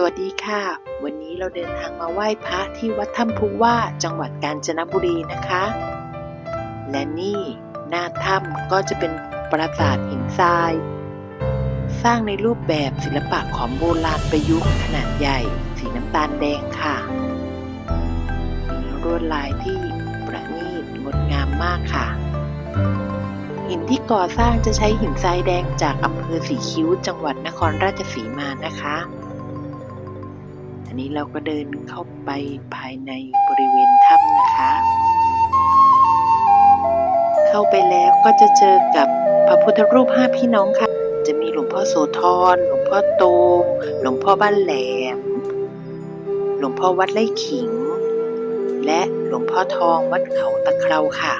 สวัสดีค่ะ วันนี้เราเดินทางมาไหว้พระที่วัดถ้ำพุว่าจังหวัดกาญจนบุรีนะคะ และนี่หน้าถ้ำก็จะเป็นปราสาทหินทราย สร้างในรูปแบบศิลปะของโบราณประยุกต์ขนาดใหญ่ สีน้ำตาลแดงค่ะ มีลวดลายที่ประณีตงดงามมากค่ะ หินที่ก่อสร้างจะใช้หินทรายแดงจากอำเภอสีคิ้วจังหวัดนครราชสีมานะคะ นี้เราก็เดินเข้าไปภายในบริเวณถ้ำนะคะ เข้าไปแล้วก็จะเจอกับพระพุทธรูปห้าพี่น้องค่ะ จะมีหลวงพ่อโสธร หลวงพ่อโต หลวงพ่อบ้านแหลม หลวงพ่อวัดไร่ขิง และหลวงพ่อทองวัดเขาตะเคราค่ะ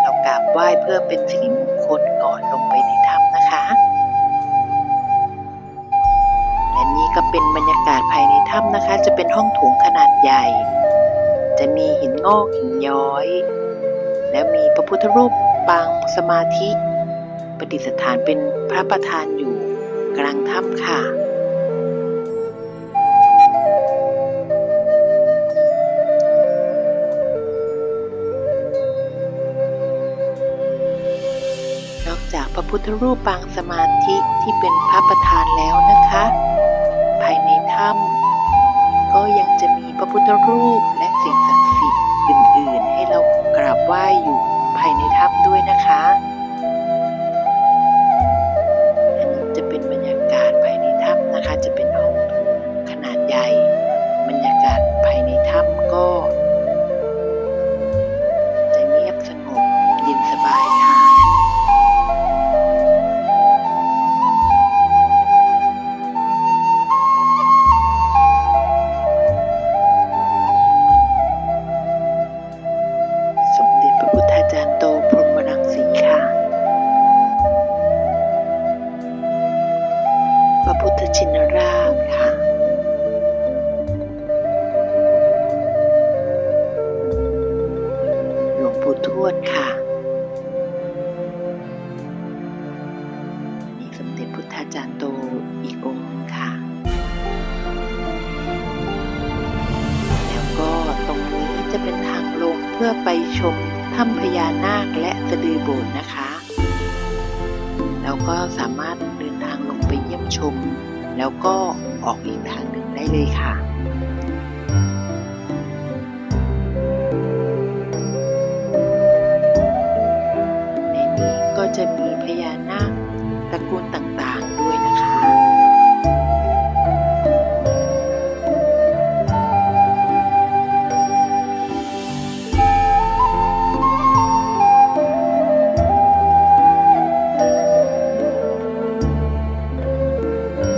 เรากราบไหว้เพื่อเป็นสิริมงคลก่อนลงไปใน เป็นบรรยากาศภายในถ้ำนะคะ จะเป็นห้องโถงขนาดใหญ่ จะมีหินงอกหินย้อย และมีพระพุทธรูปปางสมาธิประดิษฐานเป็นพระประธานอยู่กลางถ้ำค่ะนอกจากพระพุทธรูปปางสมาธิที่เป็นพระประธานแล้วนะคะายในถ้ำก็ยังจะมีพระพุทธรูปและสิ่งศักดิ์สิทธิ์อื่น ๆ ให้เรากราบไหว้อยู่ภายในถ้ำด้วยนะคะ วงปู่ทวดค่ะนี่สมเด็จพุทธาจารย์โตอีกองค์ค่ะ แล้วก็ตรงนี้จะเป็นทางลงเพื่อไปชมถ้ำพญานาคและสะดือโบสถ์นะคะ แล้วก็สามารถเดินทางลงไปเยี่ยมชม แล้วก็ออกอีกทางหนึ่งได้เลยค่ะ จะมีพญานาคตระกูลต่างๆด้วยนะคะ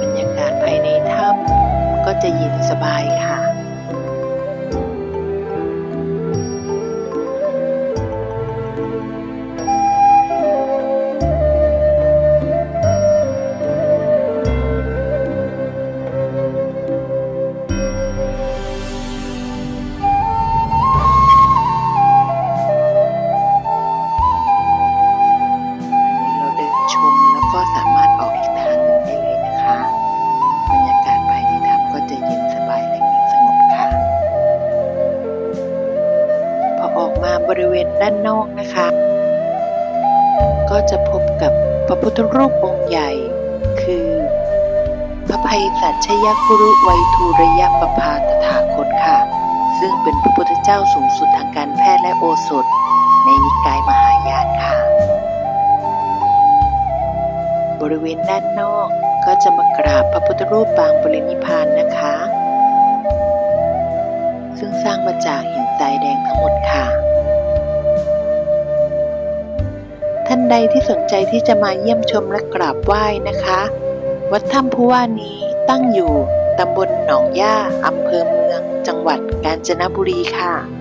บรรยากาศภายในถ้ำก็จะเย็นสบายค่ะ ด้านนอกนะคะ ก็จะพบกับพระพุทธรูปองค์ใหญ่ คือ พระภัยสัชยคุรุไวทูระยะปภาตถาคตค่ะ ซึ่งเป็นพระพุทธเจ้าสูงสุดทางการแพทย์และโอสถ ในนิกายมหายานค่ะ บริเวณด้านนอกก็จะมากราบพระพุทธรูปปางบรินิพพานนะคะ ซึ่งสร้างมาจากหินทรายแดงทั้งหมดค่ะ ใดที่สนใจที่จะมาเยี่ยมชมและกราบไหว้นะคะ วัดถ้ำผู้ว่านี้ตั้งอยู่ตำบลหนองย่าอำเภอเมือง จังหวัดกาญจนบุรีค่ะ